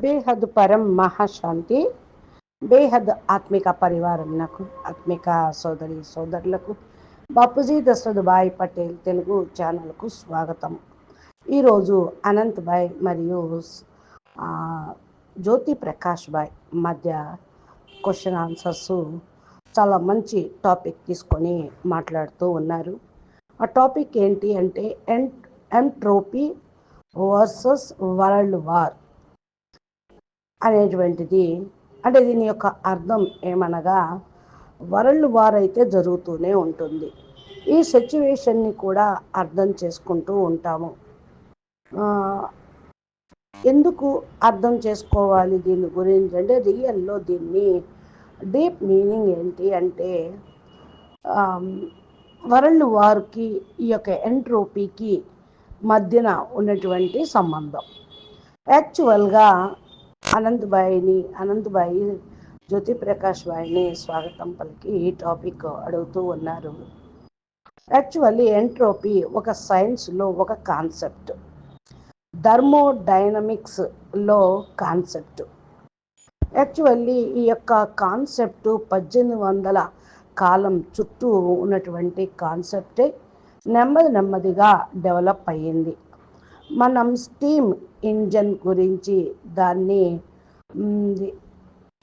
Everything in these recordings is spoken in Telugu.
బేహద్ పరం మహాశాంతి బేహద్ ఆత్మిక పరివారంకు ఆత్మిక సోదరి సోదరులకు. బాపూజీ దశరథ్ భాయ్ పటేల్ తెలుగు ఛానల్కు స్వాగతం. ఈరోజు అనంత్ భాయ్ మరియు జ్యోతి ప్రకాష్ భాయ్ మధ్య క్వశ్చన్ ఆన్సర్స్ చాలా మంచి టాపిక్ తీసుకొని మాట్లాడుతూ ఉన్నారు. ఆ టాపిక్ ఏంటి అంటే um entropy versus world war. అనేటువంటిది అంటే దీని యొక్క అర్థం ఏమనగా వరల్డ్ వార్ అయితే జరుగుతూనే ఉంటుంది. ఈ సిచ్యువేషన్ని కూడా అర్థం చేసుకుంటూ ఉంటాము. ఎందుకు అర్థం చేసుకోవాలి దీని గురించి అంటే రియల్లో దీన్ని డీప్ మీనింగ్ ఏంటి అంటే వరల్డ్ వార్కి ఈ యొక్క ఎంట్రోపీకి మధ్యన ఉన్నటువంటి సంబంధం. యాక్చువల్గా అనంతబాయిని అనంతబాయి జ్యోతి ప్రకాష్ బాయిని స్వాగతం పలికి ఈ టాపిక్ అడుగుతూ ఉన్నారు. యాక్చువల్లీ ఎంట్రోపీ ఒక సైన్స్లో ఒక కాన్సెప్ట్. థర్మోడైనమిక్స్లో కాన్సెప్ట్. యాక్చువల్లీ ఈ యొక్క కాన్సెప్ట్ పద్దెనిమిది వందల కాలం చుట్టూ ఉన్నటువంటి కాన్సెప్టే నెమ్మది నెమ్మదిగా డెవలప్ అయ్యింది. మనం స్టీమ్ ఇంజన్ గురించి దాన్ని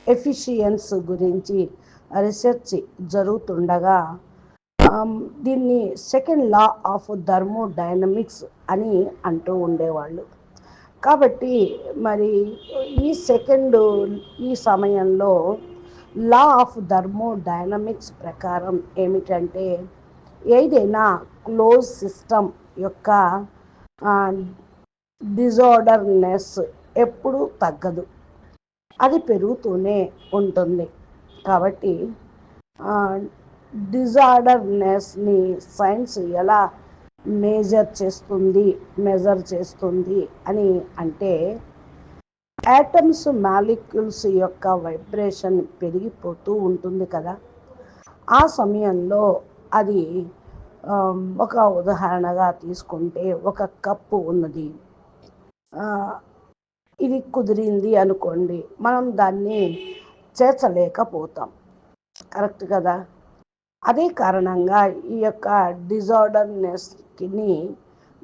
ఎఫిషియన్స్ గురించి రీసెర్చ్ జరుగుతుండగా దీన్ని సెకండ్ లా ఆఫ్ థర్మోడైనమిక్స్ అని అంటూ ఉండేవాళ్ళు. కాబట్టి మరి ఈ సెకండ్ ఈ సమయంలో లా ఆఫ్ థర్మోడైనమిక్స్ ప్రకారం ఏమిటంటే ఏదైనా క్లోజ్ సిస్టమ్ యొక్క డిజార్డర్నెస్ ఎప్పుడూ తగ్గదు. అది పెరుగుతూనే ఉంటుంది. కాబట్టి డిజార్డర్నెస్ని సైన్స్ ఎలా మేజర్ చేస్తుంది మెజర్ చేస్తుంది అని అంటే యాటమ్స్ మాలిక్యూల్స్ యొక్క వైబ్రేషన్ పెరిగిపోతూ ఉంటుంది కదా. ఆ సమయంలో అది ఒక ఉదాహరణగా తీసుకుంటే ఒక కప్పు ఉన్నది. ఇది కుదిరింది అనుకోండి. మనం దాన్ని చేర్చలేకపోతాం. కరెక్ట్ కదా? అదే కారణంగా ఈ యొక్క డిజార్డర్నెస్ని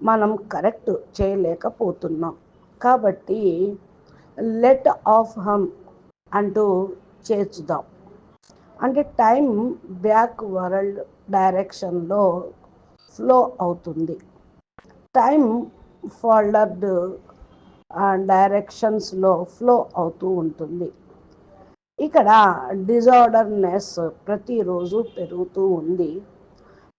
మనం కరెక్ట్ చేయలేకపోతున్నాం. కాబట్టి లెట్ ఆఫ్ హమ్ అంటూ చేర్చుదాం. అంటే టైం బ్యాక్ వరల్డ్ డైరెక్షన్లో ఫ్లో అవుతుంది. టైం ఫార్వర్డ్ డైరెక్షన్స్లో ఫ్లో అవుతూ ఉంటుంది. ఇక్కడ డిజార్డర్నెస్ ప్రతిరోజు పెరుగుతూ ఉంది.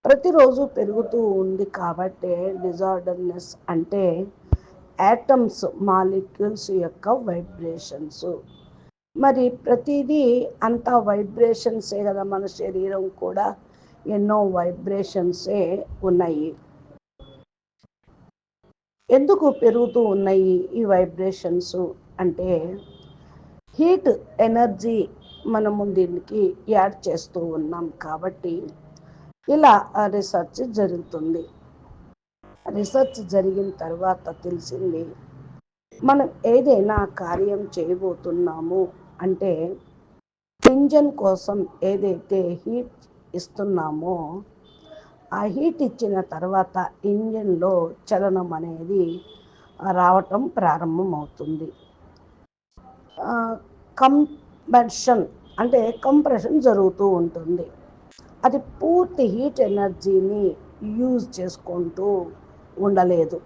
ప్రతిరోజు పెరుగుతూ ఉంది కాబట్టి డిజార్డర్నెస్ అంటే యాటమ్స్ మాలిక్యూల్స్ యొక్క వైబ్రేషన్స్ మరి ప్రతిదీ అంతా వైబ్రేషన్సే కదా మన శరీరం కూడా? ఎన్నో వైబ్రేషన్సే ఉన్నాయి. ఎందుకు పెరుగుతూ ఉన్నాయి ఈ వైబ్రేషన్స్ అంటే హీట్ ఎనర్జీ మనము దీనికి యాడ్ చేస్తూ ఉన్నాం కాబట్టి ఇలా రీసెర్చ్ జరుగుతుంది. రీసెర్చ్ జరిగిన తర్వాత తెలిసింది మనం ఏదైనా కార్యం చేయబోతున్నాము అంటే ఇంజన్ కోసం ఏదైతే హీట్ ఇస్తున్నామో ఆ హీట్ ఇచ్చిన తర్వాత ఇంజన్లో చలనం అనేది రావటం ప్రారంభమవుతుంది. కంబషన్ అంటే కంప్రెషన్ జరుగుతూ ఉంటుంది. అది పూర్తి హీట్ ఎనర్జీని యూజ్ చేసుకుంటూ ఉండలేదు.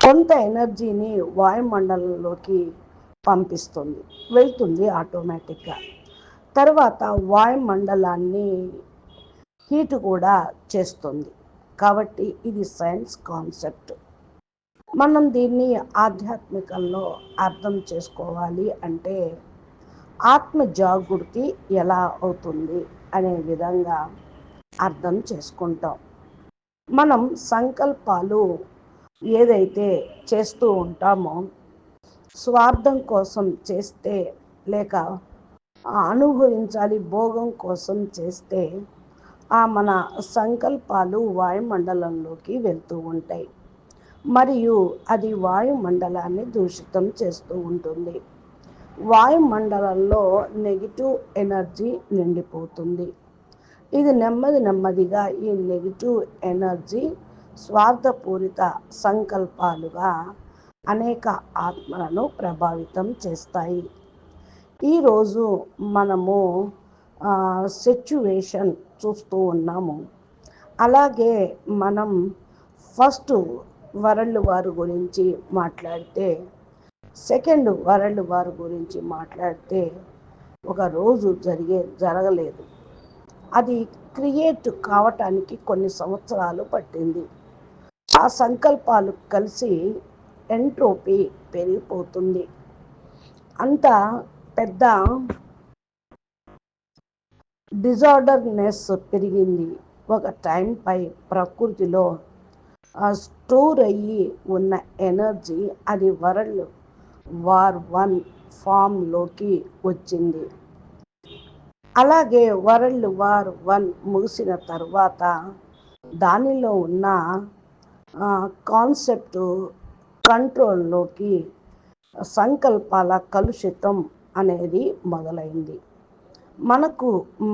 కొంత ఎనర్జీని వాయుమండలంలోకి పంపిస్తుంది వెళ్తుంది ఆటోమేటిక్గా. తర్వాత వాయుమండలాన్ని హీట్ కూడా చేస్తుంది. కాబట్టి ఇది సైన్స్ కాన్సెప్ట్. మనం దీన్ని ఆధ్యాత్మికంలో అర్థం చేసుకోవాలి అంటే ఆత్మ జాగృతి ఎలా అవుతుంది అనే విధంగా అర్థం చేసుకుంటాం. మనం సంకల్పాలు ఏదైతే చేస్తూ ఉంటామో స్వార్థం కోసం చేస్తే లేక అనుభవించాలి భోగం కోసం చేస్తే ఆ మన సంకల్పాలు వాయుమండలంలోకి వెళ్తూ ఉంటాయి. మరియు అది వాయుమండలాన్ని దూషితం చేస్తూ ఉంటుంది. వాయుమండలంలో నెగిటివ్ ఎనర్జీ నిండిపోతుంది. ఇది నెమ్మది నెమ్మదిగా ఈ నెగిటివ్ ఎనర్జీ స్వార్థపూరిత సంకల్పాలుగా అనేక ఆత్మలను ప్రభావితం చేస్తాయి. ఈరోజు మనము సిచ్యువేషన్ చూస్తూ ఉన్నాము. అలాగే మనం ఫస్ట్ వరల్డ్ వార్ గురించి మాట్లాడితే సెకండ్ వరల్డ్ వార్ గురించి మాట్లాడితే ఒక రోజు జరిగే జరగలేదు. అది క్రియేట్ కావటానికి కొన్ని సంవత్సరాలు పట్టింది. ఆ సంకల్పాలు కలిసి ఎంట్రోపీ పెరిగిపోతుంది. అంత పెద్ద డిజార్డర్నెస్ పెరిగింది. ఒక టైంపై ప్రకృతిలో స్టోర్ అయ్యి ఉన్న ఎనర్జీ అది వరల్డ్ వార్ వన్ ఫామ్లోకి వచ్చింది. అలాగే వరల్డ్ వార్ వన్ ముగిసిన తర్వాత దానిలో ఉన్న కాన్సెప్ట్ కంట్రోల్లోకి సంకల్పాల కలుషితం అనేది మొదలైంది. మనకు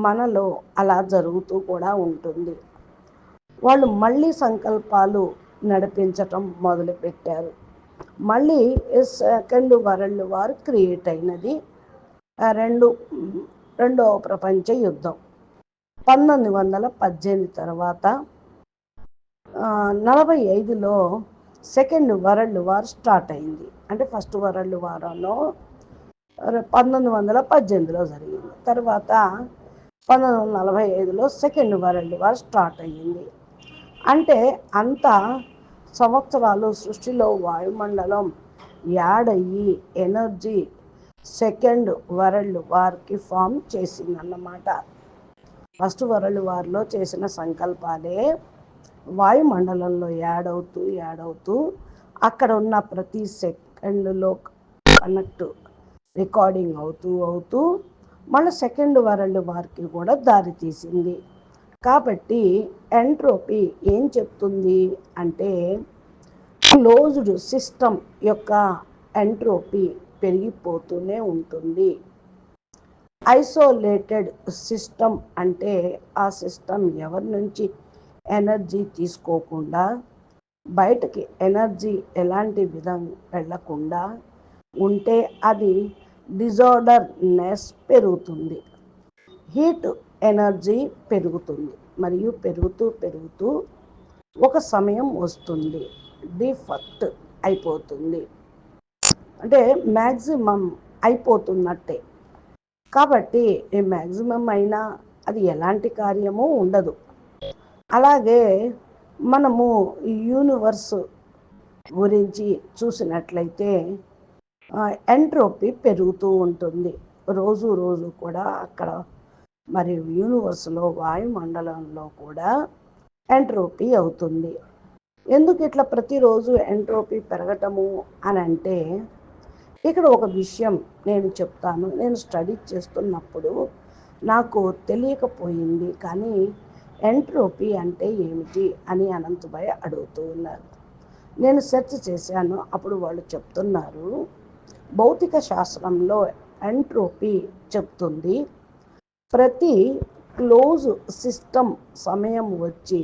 మనలో అలా జరుగుతూ కూడా ఉంటుంది. వాళ్ళు మళ్ళీ సంకల్పాలు నడిపించటం మొదలుపెట్టారు. మళ్ళీ సెకండ్ వరల్డ్ వార్ క్రియేట్ అయినది. రెండు రెండవ ప్రపంచ యుద్ధం. పంతొమ్మిది వందల పద్దెనిమిది తర్వాత నలభై ఐదులో సెకండ్ వరల్డ్ వార్ స్టార్ట్ అయింది. అంటే ఫస్ట్ వరల్డ్ వార్లో పంతొమ్మిది వందల పద్దెనిమిదిలో జరిగింది. తర్వాత పంతొమ్మిది వందల నలభై ఐదులో సెకండ్ వరల్డ్ వార్ స్టార్ట్ అయ్యింది. అంటే అంత సంవత్సరాలు సృష్టిలో వాయుమండలం యాడ్ అయ్యి ఎనర్జీ సెకండ్ వరల్డ్ వార్కి ఫామ్ చేసిందన్నమాట. ఫస్ట్ వరల్డ్ వార్లో చేసిన సంకల్పాలే వాయుమండలంలో యాడ్ అవుతూ యాడ్ అవుతూ అక్కడ ఉన్న ప్రతి సెకండ్లో కనెక్ట్ రికార్డింగ్ అవుతూ అవుతూ మళ్ళీ సెకండ్ వరల్డ్ వార్కి కూడా దారి తీసింది. కాబట్టి ఎంట్రోపీ ఏం చెప్తుంది అంటే క్లోజ్డ్ సిస్టమ్ యొక్క ఎంట్రోపీ పెరిగిపోతూనే ఉంటుంది. ఐసోలేటెడ్ సిస్టమ్ అంటే ఆ సిస్టమ్ ఎవరి నుంచి ఎనర్జీ తీసుకోకుండా బయటకి ఎనర్జీ ఎలాంటి విధం వెళ్ళకుండా ఉంటే అది డిజార్డర్నెస్ పెరుగుతుంది. హీట్ ఎనర్జీ పెరుగుతుంది మరియు పెరుగుతూ పెరుగుతూ ఒక సమయం వస్తుంది. డిఫక్ట్ అయిపోతుంది. అంటే మ్యాక్సిమం అయిపోతున్నట్టే. కాబట్టి ఈ మ్యాక్సిమం అయినా అది ఎలాంటి కార్యము ఉండదు. అలాగే మనము యూనివర్స్ గురించి చూసినట్లయితే ఎంట్రోపీ పెరుగుతూ ఉంటుంది. రోజు రోజు కూడా అక్కడ మరి యూనివర్స్లో వాయుమండలంలో కూడా ఎంట్రోపీ అవుతుంది. ఎందుకు ఇట్లా ప్రతిరోజు ఎంట్రోపీ పెరగటము అని అంటే ఇక్కడ ఒక విషయం నేను చెప్తాను. నేను స్టడీ చేస్తున్నప్పుడు నాకు తెలియకపోయింది కానీ ఎంట్రోపీ అంటే ఏమిటి అని అనంతభాయ్ అడుగుతూ ఉన్నారు. నేను సెర్చ్ చేశాను అప్పుడు వాళ్ళు చెప్తున్నారు భౌతిక శాస్త్రంలో ఎంట్రోపీ చెప్తుంది. ప్రతి క్లోజ్ సిస్టమ్ సమయం వచ్చి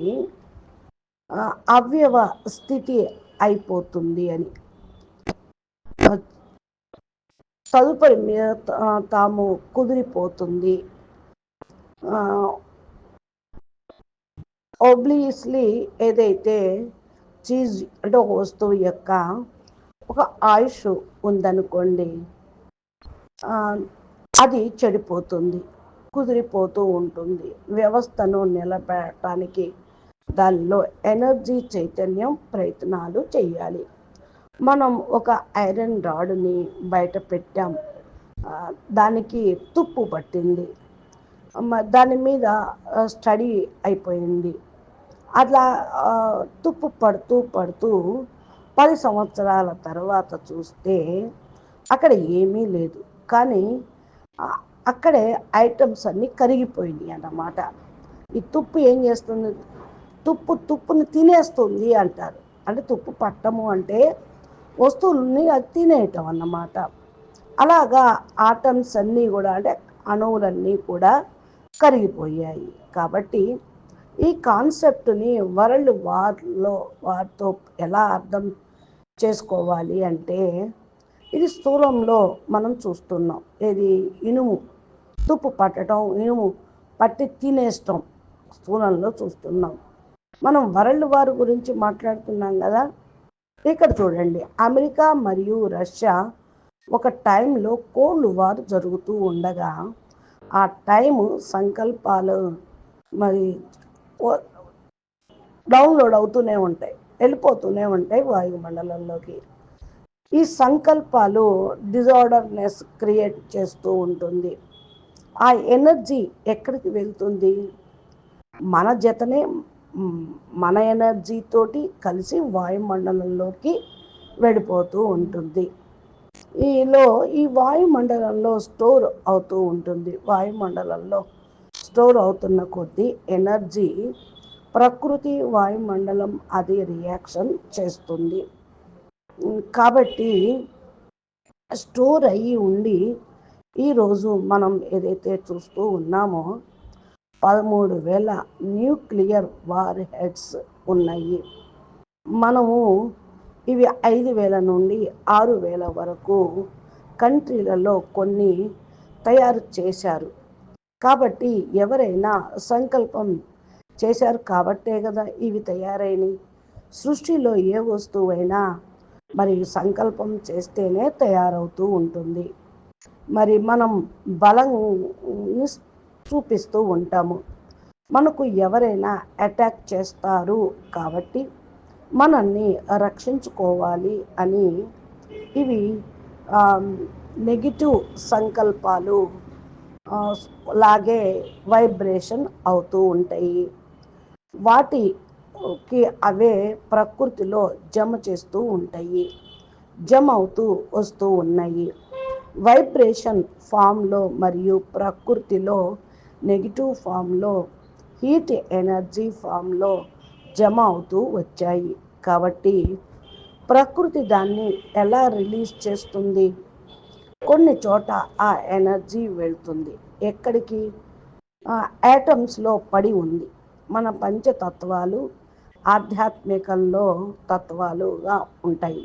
అవ్యవ స్థితి అయిపోతుంది అని. తదుపరి మీద తాము కుదిరిపోతుంది. ఒబ్లీస్లీ ఏదైతే చీజ్ అంటే ఒక వస్తువు యొక్క ఒక ఆయుష్ ఉందనుకోండి అది చెడిపోతుంది కుదిరిపోతూ ఉంటుంది. వ్యవస్థను నిలబెట్టడానికి దానిలో ఎనర్జీ చైతన్యం ప్రయత్నాలు చేయాలి. మనం ఒక ఐరన్ రాడ్ని బయట పెట్టాం దానికి తుప్పు పట్టింది. దాని మీద స్టడీ అయిపోయింది. అట్లా తుప్పు పడుతూ పడుతూ పది సంవత్సరాల తర్వాత చూస్తే అక్కడ ఏమీ లేదు. కానీ అక్కడే ఐటమ్స్ అన్నీ కరిగిపోయినాయి అన్నమాట. ఈ తుప్పు ఏం చేస్తుంది? తుప్పు తుప్పుని తినేస్తుంది అంటారు. అంటే తుప్పు పట్టము అంటే వస్తువులని అది తినేయటం అన్నమాట. అలాగా ఆటమ్స్ అన్నీ కూడా అంటే అణువులన్నీ కూడా కరిగిపోయాయి. కాబట్టి ఈ కాన్సెప్ట్ని వరల్డ్ వార్లో వార్తో ఎలా అర్థం చేసుకోవాలి అంటే ఇది స్థూలంలో మనం చూస్తున్నాం. ఇది ఇనుము. తుప్పు పట్టడం ఇనుము పట్టి తినేస్తాం. స్థూలంలో చూస్తున్నాం. మనం వరల్డ్ వార్ గురించి మాట్లాడుతున్నాం కదా? ఇక్కడ చూడండి. అమెరికా మరియు రష్యా ఒక టైంలో కోల్డ్ వార్ జరుగుతూ ఉండగా ఆ టైము సంకల్పాలు మరి డౌన్లోడ్ అవుతూనే ఉంటాయి. వెళ్ళిపోతూనే ఉంటాయి వాయుమండలంలోకి. ఈ సంకల్పాలు డిజార్డర్నెస్ క్రియేట్ చేస్తూ ఉంటుంది. ఆ ఎనర్జీ ఎక్కడికి వెళ్తుంది? మన జతనే మన ఎనర్జీతోటి కలిసి వాయుమండలంలోకి వెళ్ళిపోతూ ఉంటుంది. ఈలో ఈ వాయుమండలంలో స్టోర్ అవుతూ ఉంటుంది. వాయుమండలంలో స్టోర్ అవుతున్న కొద్దీ ఎనర్జీ ప్రకృతి వాయుమండలం అది రియాక్షన్ చేస్తుంది. కాబట్టి స్టోర్ అయ్యి ఉండి ఈరోజు మనం ఏదైతే చూస్తూ ఉన్నామో పదమూడు వేల న్యూక్లియర్ వార్ హెడ్స్ ఉన్నాయి. మనము ఇవి ఐదు వేల నుండి ఆరు వేల వరకు కంట్రీలలో కొన్ని తయారు చేశారు. కాబట్టి ఎవరైనా సంకల్పం చేశారు కాబట్టే కదా ఇవి తయారైనవి సృష్టిలో ఏ వస్తువైనా మరి సంకల్పం చేస్తేనే తయారవుతూ ఉంటుంది. మరి మనం బలం చూపిస్తూ ఉంటాము. మనకు ఎవరైనా అటాక్ చేస్తారు కాబట్టి మనల్ని రక్షించుకోవాలి అని ఇవి నెగిటివ్ సంకల్పాలు లాగే వైబ్రేషన్ అవుతూ ఉంటాయి. వాటికి అవే ప్రకృతిలో జమ చేస్తూ ఉంటాయి. జమ అవుతూ వస్తూ ఉన్నాయి. వైబ్రేషన్ ఫామ్లో మరియు ప్రకృతిలో నెగిటివ్ ఫామ్లో హీట్ ఎనర్జీ ఫామ్లో జమ అవుతూ వచ్చాయి. కాబట్టి ప్రకృతి దాన్ని ఎలా రిలీజ్ చేస్తుంది? కొన్ని చోట ఆ ఎనర్జీ వెళ్తుంది. ఎక్కడికి? యాటమ్స్లో పడి ఉంది. మన పంచతత్వాలు ఆధ్యాత్మికంలో తత్వాలుగా ఉంటాయి.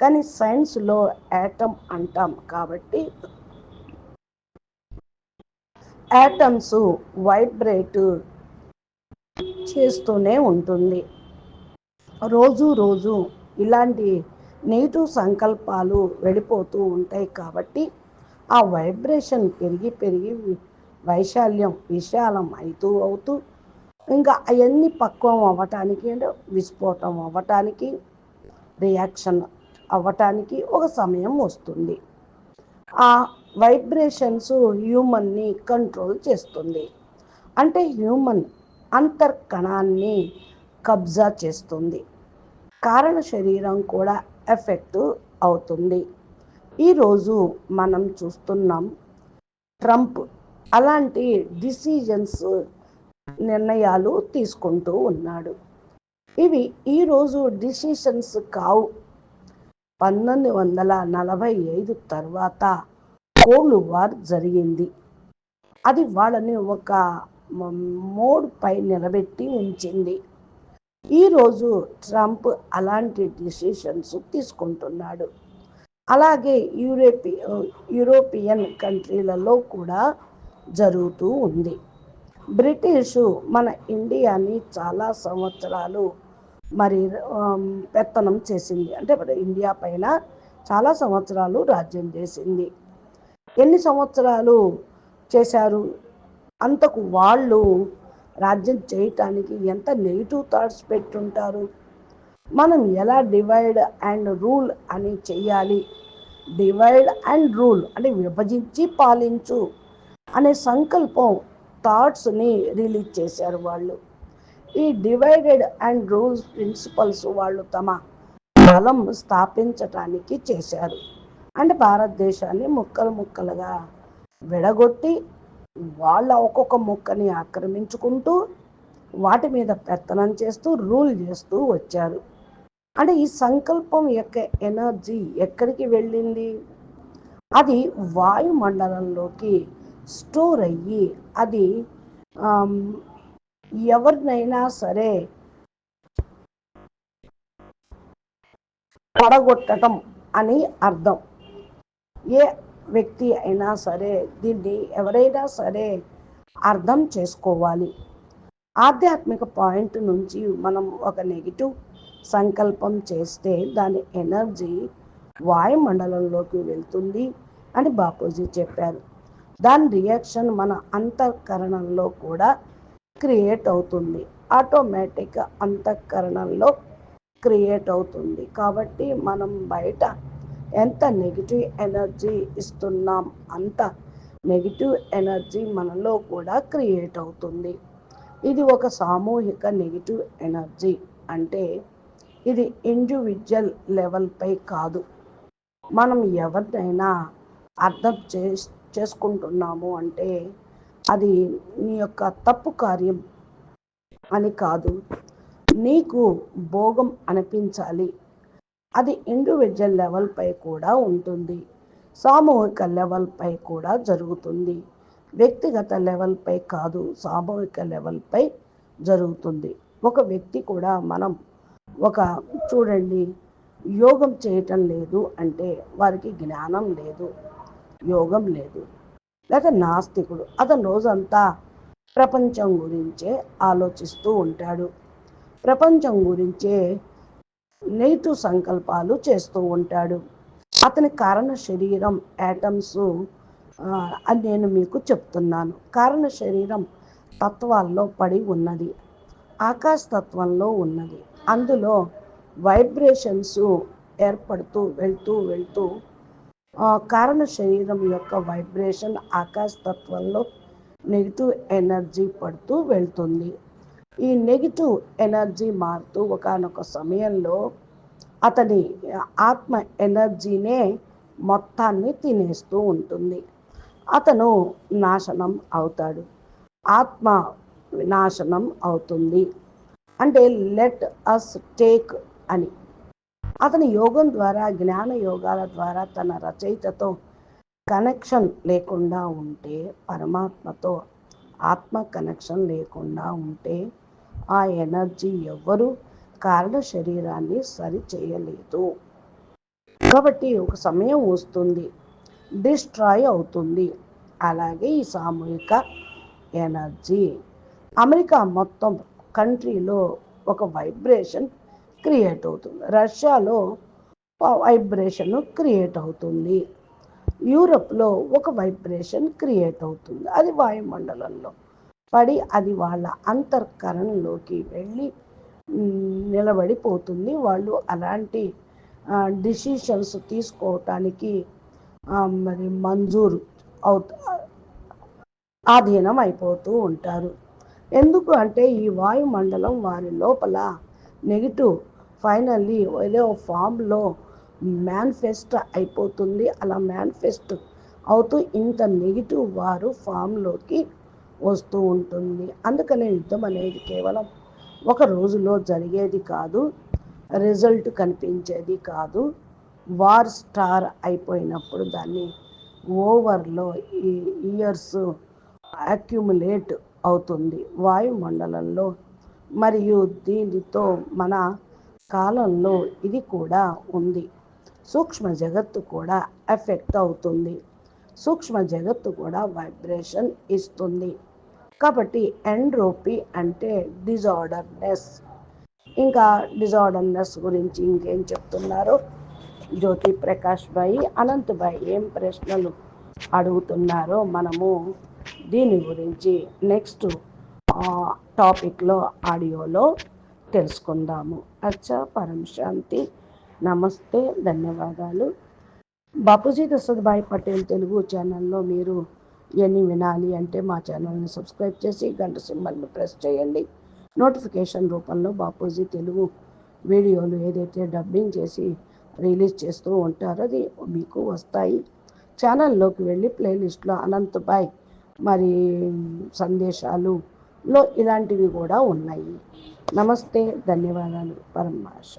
కానీ సైన్స్లో యాటమ్ అంటాం కాబట్టి యాటమ్స్ వైబ్రేట్ చేస్తూనే ఉంటుంది. రోజు రోజు ఇలాంటి నెగిటివ్ సంకల్పాలు వెళ్ళిపోతూ ఉంటాయి కాబట్టి ఆ వైబ్రేషన్ పెరిగి పెరిగి వైశాల్యం విశాలం అవుతూ అవుతూ ఇంకా అవన్నీ పక్వం అవ్వటానికి అంటే విస్ఫోటం అవ్వటానికి రియాక్షన్ అవ్వటానికి ఒక సమయం వస్తుంది. ఆ వైబ్రేషన్స్ హ్యూమన్ని కంట్రోల్ చేస్తుంది. అంటే హ్యూమన్ అంతర్కణాన్ని కబ్జా చేస్తుంది. కారణ శరీరం కూడా ఎఫెక్ట్ అవుతుంది. ఈరోజు మనం చూస్తున్నాం ట్రంప్. అలాంటి డిసిజన్స్ నిర్ణయాలు తీసుకుంటూ ఉన్నాడు. ఇవి ఈరోజు డిసిషన్స్ కావు. పంతొమ్మిది వందల నలభై ఐదు తర్వాత కోల్డ్ వార్ జరిగింది. అది వాళ్ళని ఒక మోడ్ పై నిలబెట్టి ఉంచింది. ఈరోజు ట్రంప్ అలాంటి డిసిషన్స్ తీసుకుంటున్నాడు. అలాగే యూరోపి యూరోపియన్ కంట్రీలలో కూడా జరుగుతూ ఉంది. బ్రిటిషు మన ఇండియాని చాలా సంవత్సరాలు మరి పెత్తనం చేసింది. అంటే ఇండియా పైన చాలా సంవత్సరాలు రాజ్యం చేసింది. ఎన్ని సంవత్సరాలు చేశారు? అంతకు వాళ్ళు రాజ్యం చేయటానికి ఎంత నెగిటివ్ థాట్స్ పెట్టుంటారు? మనం ఎలా డివైడ్ అండ్ రూల్ అని చెయ్యాలి? డివైడ్ అండ్ రూల్ అంటే విభజించి పాలించు అనే సంకల్పం థాట్స్ని రిలీజ్ చేశారు వాళ్ళు. ఈ డివైడెడ్ అండ్ రూల్స్ ప్రిన్సిపల్స్ వాళ్ళు తమ బలం స్థాపించటానికి చేశారు. అంటే భారతదేశాన్ని ముక్కలు ముక్కలుగా విడగొట్టి వాళ్ళ ఒక్కొక్క ముక్కని ఆక్రమించుకుంటూ వాటి మీద పెత్తనం చేస్తూ రూల్ చేస్తూ వచ్చారు. అంటే ఈ సంకల్పం యొక్క ఎనర్జీ ఎక్కడికి వెళ్ళింది? అది వాయుమండలంలోకి స్టోర్ అయ్యి అది ఎవరినైనా సరే పడగొట్టడం అని అర్థం. ఏ వ్యక్తి అయినా సరే దీన్ని ఎవరైనా సరే అర్థం చేసుకోవాలి. ఆధ్యాత్మిక పాయింట్ నుంచి మనం ఒక నెగిటివ్ సంకల్పం చేస్తే దాని ఎనర్జీ వాయుమండలంలోకి వెళ్తుంది అని బాపూజీ చెప్పారు. దాని రియాక్షన్ మన అంతఃకరణంలో కూడా క్రియేట్ అవుతుంది. ఆటోమేటిక్ అంతఃకరణంలో క్రియేట్ అవుతుంది. కాబట్టి మనం బయట ఎంత నెగిటివ్ ఎనర్జీ ఇస్తున్నాం అంత నెగిటివ్ ఎనర్జీ మనలో కూడా క్రియేట్ అవుతుంది. ఇది ఒక సామూహిక నెగిటివ్ ఎనర్జీ అంటే ఇది ఇండివిజువల్ లెవెల్పై కాదు. మనం ఎవరినైనా అర్థం చే చేసుకుంటున్నాము అంటే అది నీ యొక్క తప్పు కార్యం అని కాదు. నీకు భోగం అనిపించాలి. అది ఇండివిజువల్ లెవెల్పై కూడా ఉంటుంది. సామూహిక లెవెల్పై కూడా జరుగుతుంది. వ్యక్తిగత లెవెల్పై కాదు సామూహిక లెవెల్పై జరుగుతుంది. ఒక వ్యక్తి కూడా మనం ఒక చూడండి యోగం చేయటం లేదు అంటే వారికి జ్ఞానం లేదు. యోగం లేదు. లేక నాస్తికుడు. అతను రోజంతా ప్రపంచం గురించే ఆలోచిస్తూ ఉంటాడు. ప్రపంచం గురించే నెగిటివ్ సంకల్పాలు చేస్తూ ఉంటాడు. అతని కారణ శరీరం యాటమ్స్ అని నేను మీకు చెప్తున్నాను. కారణ శరీరం తత్వాల్లో పడి ఉన్నది. ఆకాశ తత్వంలో ఉన్నది. అందులో వైబ్రేషన్స్ ఏర్పడుతూ వెళ్తూ వెళ్తూ కారణ శరీరం యొక్క వైబ్రేషన్ ఆకాశ తత్వంలో నెగిటివ్ ఎనర్జీ పడుతూ వెళ్తుంది. ఈ నెగిటివ్ ఎనర్జీ మారుతూ ఒకనొక సమయంలో అతని ఆత్మ ఎనర్జీనే మొత్తాన్ని తినేస్తూ ఉంటుంది. అతను నాశనం అవుతాడు. ఆత్మ వినాశనం అవుతుంది. అంటే లెట్ అస్ టేక్ అని అతని యోగం ద్వారా జ్ఞాన యోగాల ద్వారా తన రచయితతో కనెక్షన్ లేకుండా ఉంటే పరమాత్మతో ఆత్మ కనెక్షన్ లేకుండా ఉంటే ఆ ఎనర్జీ ఎవ్వరూ కారణ శరీరాన్ని సరి చేయలేదు కాబట్టి ఒక సమయం వస్తుంది డిస్ట్రాయ్ అవుతుంది. అలాగే ఈ సామూహిక ఎనర్జీ. అమెరికా మొత్తం కంట్రీలో ఒక వైబ్రేషన్ క్రియేట్ అవుతుంది. రష్యాలో వైబ్రేషన్ క్రియేట్ అవుతుంది. యూరప్లో ఒక వైబ్రేషన్ క్రియేట్ అవుతుంది. అది వాయుమండలంలో పడి అది వాళ్ళ అంతర్కరణలోకి వెళ్ళి నిలబడిపోతుంది. వాళ్ళు అలాంటి డిసిషన్స్ తీసుకోవటానికి మరి మంజూరు అవుత ఆధీనం అయిపోతూ ఉంటారు. ఎందుకు అంటే ఈ వాయుమండలం వారి లోపల నెగిటివ్. ఫైనల్లీ ఏదో ఫామ్లో మేనిఫెస్ట్ అయిపోతుంది. అలా మేనిఫెస్ట్ అవుతూ ఇంత నెగిటివ్ వారు ఫామ్లోకి వస్తూ ఉంటుంది. అందుకనే యుద్ధం అనేది కేవలం ఒక రోజులో జరిగేది కాదు రిజల్ట్ కనిపించేది కాదు. వార్ స్టార్ అయిపోయినప్పుడు దాన్ని ఓవర్లో ఈ ఇయర్స్ అక్యుములేట్ అవుతుంది. వాయుమండలంలో మరియు దీనితో మన కాలంలో ఇది కూడా ఉంది. సూక్ష్మ జగత్తు కూడా ఎఫెక్ట్ అవుతుంది. సూక్ష్మ జగత్తు కూడా వైబ్రేషన్ ఇస్తుంది. కాబట్టి ఎండ్రోపీ అంటే డిజార్డర్నెస్. ఇంకా డిజార్డర్నెస్ గురించి ఇంకేం చెప్తున్నారో? జ్యోతి ప్రకాష్ భాయి అనంత్ భాయి ఏం ప్రశ్నలు అడుగుతున్నారో మనము దీని గురించి నెక్స్ట్ టాపిక్లో ఆడియోలో తెలుసుకుందాము. అచ్చా పరం శాంతి నమస్తే ధన్యవాదాలు. బాపూజీ దశరథ్ పటేల్ తెలుగు ఛానల్లో మీరు ఇవన్నీ వినాలి అంటే మా ఛానల్ని సబ్స్క్రైబ్ చేసి గంట సింబల్ని ప్రెస్ చేయండి. నోటిఫికేషన్ రూపంలో బాపూజీ తెలుగు వీడియోలు ఏదైతే డబ్బింగ్ చేసి రిలీజ్ చేస్తూ ఉంటారో అది మీకు వస్తాయి. ఛానల్లోకి వెళ్ళి ప్లేలిస్ట్లో అనంత్ బాయ్ మరి లో ఇలాంటివి కూడా ఉన్నాయి. నమస్తే ధన్యవాదాలు పరమాశ